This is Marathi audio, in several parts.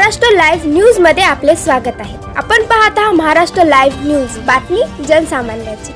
महाराष्ट्र लाईव्ह न्यूजमध्ये आपले स्वागत आहे. आपण पाहत आहात महाराष्ट्र लाईव्ह न्यूज. बातमी जनसामान्याची.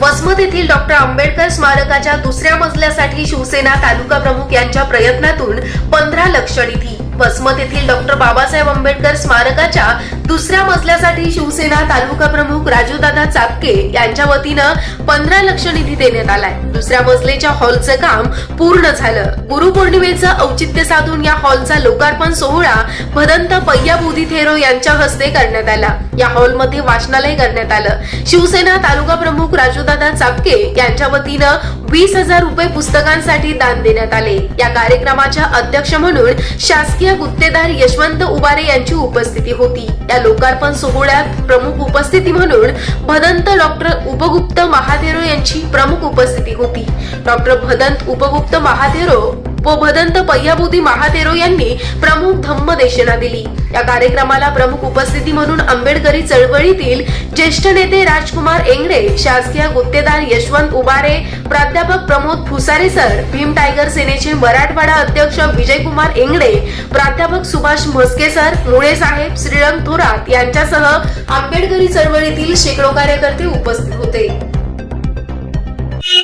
वसमत येथील डॉक्टर आंबेडकर स्मारकाच्या दुसऱ्या मजल्यासाठी शिवसेना तालुका प्रमुख यांच्या प्रयत्नातून पंधरा लक्ष निधी. वसमत येथील डॉक्टर बाबासाहेब आंबेडकर स्मारकाच्या दुसऱ्या मजल्यासाठी शिवसेना तालुका प्रमुख राजूदादा चापके यांच्या वतीनं पंधरा लक्ष निधी देण्यात आलाय. दुसऱ्या मजलेच्या हॉलचं काम पूर्ण झालं. गुरुपौर्णिमेचं औचित्य साधून या हॉलचा लोकार्पण सोहळा भदंत पय्या बुधी थेरो यांच्या हस्ते करण्यात आला. या हॉलमध्ये वाचनालय करण्यात आलं. शिवसेना तालुका प्रमुख राजूदादा चापके यांच्या वतीनं वीस हजार रुपये पुस्तकांसाठी दान देण्यात आले. या कार्यक्रमाच्या अध्यक्ष म्हणून शासकीय गुत्तेदार यशवंत उबारे यांची उपस्थिती होती. या लोकार्पण सोहळ्यात प्रमुख उपस्थिती म्हणून भदंत डॉक्टर उपगुप्त महादेरो यांची प्रमुख उपस्थिती होती. डॉक्टर भदंत उपगुप्त महादेरो व भदंत पय्याबुदी महादेरो यांनी प्रमुख धम्मदेशना दिली. या कार्यक्रमाला प्रमुख उपस्थिती म्हणून आंबेडकरी चळवळीतील ज्येष्ठ नेते राजकुमार एंगडे शासकीय गुत्तेदार यशवंत उबारे प्राध्यापक प्रमोद फुसारे सर भीम टायगर सेनेचे मराठवाडा अध्यक्ष विजयकुमार एंगडे प्राध्यापक सुभाष म्हस्के सर मुळे साहेब श्रीरंग थोरात यांच्यासह आंबेडकरी चळवळीतील शेकडो कार्यकर्ते उपस्थित होते.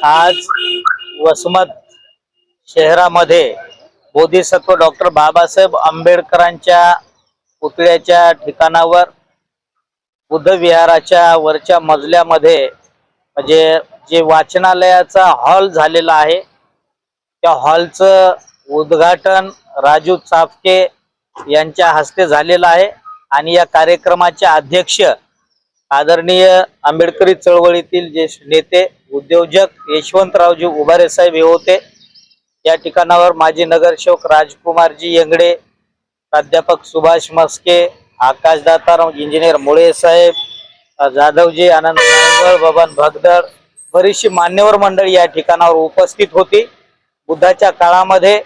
आज वसमत शहरामध्ये बोधिसत्व डॉक्टर बाबासाहेब आंबेडकरांच्या पुतळ्याच्या ठिकाणावर बुद्ध विहाराच्या वरच्या मजल्यामध्ये म्हणजे जे वाचनालयाचा हॉल झालेला आहे त्या हॉलचं उद्घाटन राजू चाफके यांच्या हस्ते झालेलं आहे. आणि या कार्यक्रमाचे अध्यक्ष आदरणीय आंबेडकरी चळवळीतील ज्येष्ठ नेते उद्योजक यशवंतरावजी उभारे साहेब हे होते. या ठिकाणावर माजी नगरसेवक राजकुमारजी येंगडे प्राध्यापक सुभाष मस्के आकाशदाता इंजिनियर मुळे साहेब जाधवजी आनंद नायवळ, बबन भगदड बरीचशी मान्यवर मंडळी या ठिकाणावर उपस्थित होती. बुद्धाच्या काळामध्ये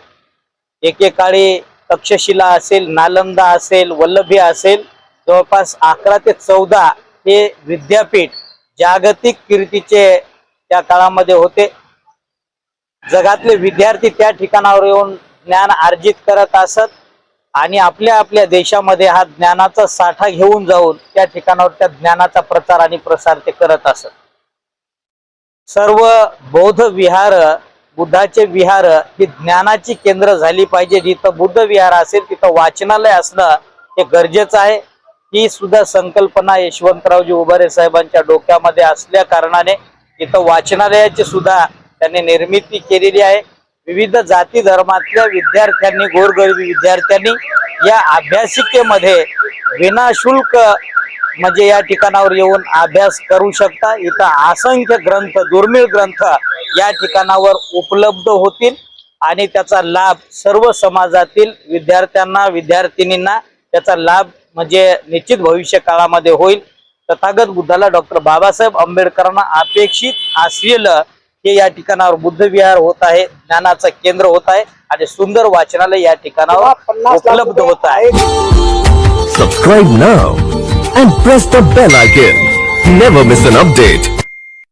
एकेकाळी तक्षशिला असेल नालंदा असेल वल्लभी असेल जवळपास अकरा ते चौदा हे विद्यापीठ जागतिक कीर्तीचे त्या काळामध्ये होते. जगातले विद्यार्थी त्या ठिकाणावर येऊन ज्ञान अर्जित करत असत. आणि आपल्या आपल्या देशामध्ये हा ज्ञानाचा साठा घेऊन जाऊन त्या ठिकाणावर त्या ज्ञानाचा प्रचार आणि प्रसार ते करत असत. सर्व बौद्ध विहार बुद्धाचे विहार ही ज्ञानाची केंद्र झाली पाहिजे. जिथं बुद्ध विहार असेल तिथं वाचनालय असणं हे गरजेचं आहे. ही सुद्धा संकल्पना यशवंतरावजी उभारे साहेबांच्या डोक्यामध्ये असल्या कारणाने इथं वाचनालयाची सुद्धा त्यांनी निर्मिती केलेली आहे. विविध जाती धर्मातल्या विद्यार्थ्यांनी गोरगरीब विद्यार्थ्यांनी या अभ्यासिकेमध्ये विनाशुल्क म्हणजे या ठिकाणावर येऊन अभ्यास करू शकता. इथं असंख्य ग्रंथ दुर्मिळ ग्रंथ या ठिकाणावर उपलब्ध होतील आणि त्याचा लाभ सर्व समाजातील विद्यार्थ्यांना विद्यार्थिनींना त्याचा लाभ म्हणजे निश्चित भविष्य काळामध्ये होईल. तथागत बुद्धाला डॉक्टर बाबासाहेब आंबेडकरांना अपेक्षित असलेलं हे या ठिकाणावर बुद्ध विहार होत आहे ज्ञानाचं केंद्र होत आहे आणि सुंदर वाचनालय या ठिकाणावर उपलब्ध होत आहे Subscribe now and press the bell icon. Never miss an update.